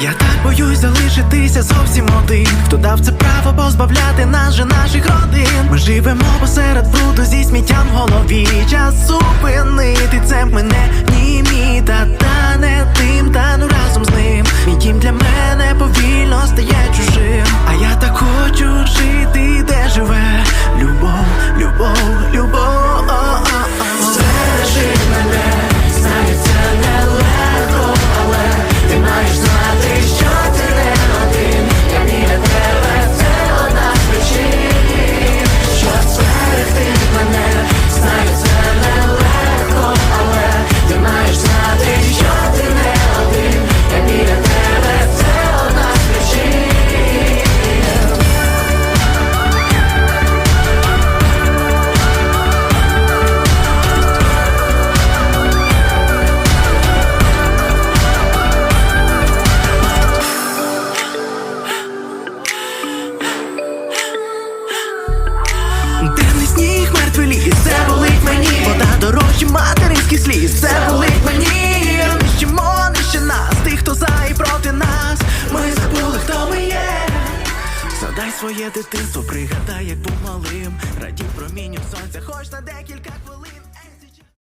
Я так боюсь залишитися зовсім один. Хто дав це право позбавляти нас же наших родин? Ми живемо посеред бруду зі сміттям в голові. Час зупинити це мене ні мій Темний сніг, мертвий ліс, це болить мені. Вода дорожче материнських сліз, це болить мені. Нищимо, нижче нас, тих, хто за і проти нас. Ми забули, хто ми є. Задай своє дитинство, пригадай, як був малим. Радів промінням сонця, хоч на декілька хвилин